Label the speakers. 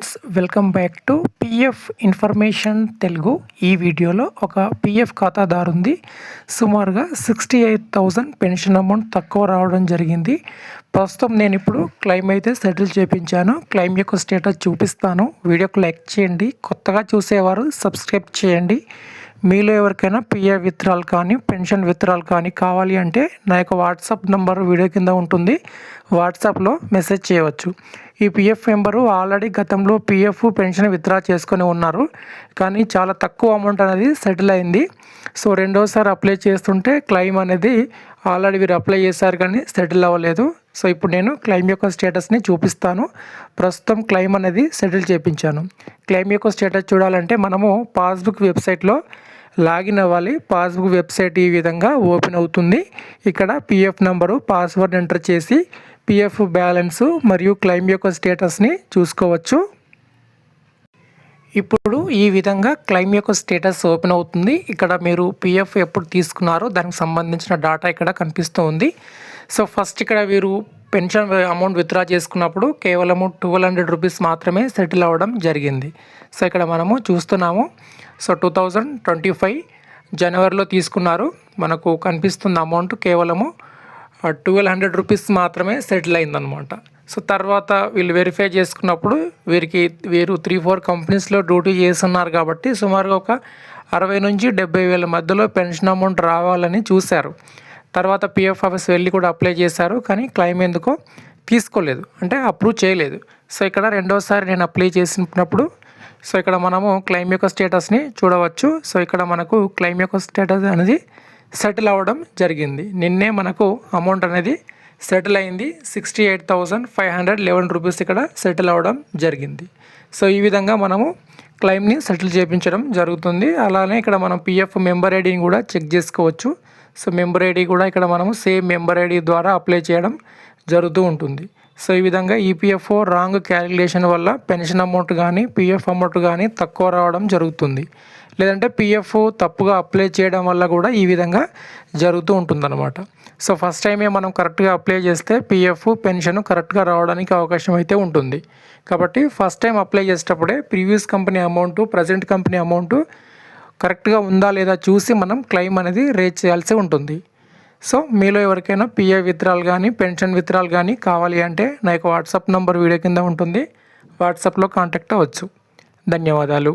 Speaker 1: Friends welcome back to PF information Telugu ఈ వీడియోలో ఒక పిఎఫ్ ఖాతాదారు ఉంది సుమారుగా sixty eight thousand pension amount తక్కువ రావడం జరిగింది. ప్రస్తుతం నేను ఇప్పుడు క్లెయిమ్ అయితే సెటిల్ చేయించాను క్లెయిమ్ యొక్క స్టేటస్ చూపిస్తాను. వీడియోకు లైక్ చేయండి. కొత్తగా చూసేవారు సబ్స్క్రైబ్ చేయండి. మీలో ఎవరికైనా పిఎఫ్ విత్రాలు కానీ పెన్షన్ విత్రాలు కానీ కావాలి అంటే నా యొక్క వాట్సాప్ నెంబర్ వీడియో కింద ఉంటుంది. వాట్సాప్లో మెసేజ్ చేయవచ్చు. ఈ పిఎఫ్ మెంబరు ఆల్రెడీ గతంలో పిఎఫ్ పెన్షన్ విత్డ్రా చేసుకొని ఉన్నారు. కానీ చాలా తక్కువ అమౌంట్ అనేది సెటిల్ అయింది. సో రెండోసారి అప్లై చేస్తుంటే క్లెయిమ్ అనేది ఆల్రెడీ వీరు అప్లై చేశారు కానీ సెటిల్ అవ్వలేదు. సో ఇప్పుడు నేను క్లెయిమ్ యొక్క స్టేటస్ని చూపిస్తాను. ప్రస్తుతం క్లెయిమ్ అనేది సెటిల్ చేయించాను క్లెయిమ్ యొక్క స్టేటస్ చూడాలంటే మనము పాస్బుక్ వెబ్సైట్లో లాగిన్ అవ్వాలి. పాస్బుక్ వెబ్సైట్ ఈ విధంగా ఓపెన్ అవుతుంది. ఇక్కడ పిఎఫ్ నంబరు పాస్వర్డ్ ఎంటర్ చేసి పిఎఫ్ బ్యాలెన్స్ మరియు క్లెయిమ్ యొక్క స్టేటస్ని చూసుకోవచ్చు. ఇప్పుడు ఈ విధంగా క్లెయిమ్ యొక్క స్టేటస్ ఓపెన్ అవుతుంది. ఇక్కడ మీరు పిఎఫ్ ఎప్పుడు తీసుకున్నారో దానికి సంబంధించిన డేటా ఇక్కడ కనిపిస్తూ ఉంది సో ఫస్ట్ ఇక్కడ మీరు పెన్షన్ అమౌంట్ విత్డ్రా చేసుకున్నప్పుడు కేవలము ట్వెల్వ్ హండ్రెడ్ రూపీస్ మాత్రమే సెటిల్ అవ్వడం జరిగింది. సో ఇక్కడ మనము చూస్తున్నాము. So two thousand twenty five జనవరిలో తీసుకున్నారు. మనకు కనిపిస్తుంది అమౌంట్ కేవలము ట్వెల్వ్ హండ్రెడ్ రూపీస్ మాత్రమే సెటిల్ అయిందనమాట సో తర్వాత వీళ్ళు వెరిఫై చేసుకున్నప్పుడు వీరికి వీరు త్రీ ఫోర్ కంపెనీస్లో డ్యూటీ చేస్తున్నారు కాబట్టి సుమారుగా ఒక అరవై నుంచి డెబ్బై వేల మధ్యలో పెన్షన్ అమౌంట్ రావాలని చూశారు. తర్వాత పిఎఫ్ ఆఫీస్ వెళ్ళి కూడా అప్లై చేశారు కానీ క్లెయిమ్ ఎందుకో తీసుకోలేదు అంటే అప్రూవ్ చేయలేదు. సో ఇక్కడ రెండోసారి నేను అప్లై చేసినప్పుడు సో ఇక్కడ మనము క్లెయిమ్ యొక్క స్టేటస్ని చూడవచ్చు. సో ఇక్కడ మనకు క్లెయిమ్ యొక్క స్టేటస్ అనేది సెటిల్ అవ్వడం జరిగింది. నిన్నే మనకు అమౌంట్ అనేది సెటిల్ అయింది. Sixty eight thousand five hundred eleven rupees ఇక్కడ సెటిల్ అవ్వడం జరిగింది. సో ఈ విధంగా మనము క్లెయిమ్ని సెటిల్ చేయించడం జరుగుతుంది. అలానే ఇక్కడ మనం పిఎఫ్ మెంబర్ ఐడిని కూడా చెక్ చేసుకోవచ్చు. సో మెంబర్ ఐడి కూడా ఇక్కడ మనము సేమ్ మెంబర్ ఐడి ద్వారా అప్లై చేయడం జరుగుతూ ఉంటుంది. సో ఈ విధంగా ఈపీఎఫ్ఓ రాంగ్ క్యాలిక్యులేషన్ వల్ల పెన్షన్ అమౌంట్ కానీ పిఎఫ్ అమౌంట్ కానీ తక్కువ రావడం జరుగుతుంది. లేదంటే పిఎఫ్ తప్పుగా అప్లై చేయడం వల్ల కూడా ఈ విధంగా జరుగుతూ ఉంటుందన్నమాట. సో ఫస్ట్ టైమే మనం కరెక్ట్గా అప్లై చేస్తే పిఎఫ్ పెన్షన్ కరెక్ట్గా రావడానికి అవకాశం అయితే ఉంటుంది. కాబట్టి ఫస్ట్ టైం అప్లై చేసేటప్పుడే previous company amount present company amount కరెక్ట్గా ఉందా లేదా చూసి మనం క్లెయిమ్ అనేది రేజ్ చేయాల్సి ఉంటుంది. సో మీలో ఎవరికైనా పిఏ విత్రాలు కానీ పెన్షన్ విత్రాలు కానీ కావాలి అంటే నా యొక్క వాట్సాప్ నంబర్ వీడియో కింద ఉంటుంది. వాట్సాప్లో కాంటాక్ట్ అవ్వచ్చు. ధన్యవాదాలు.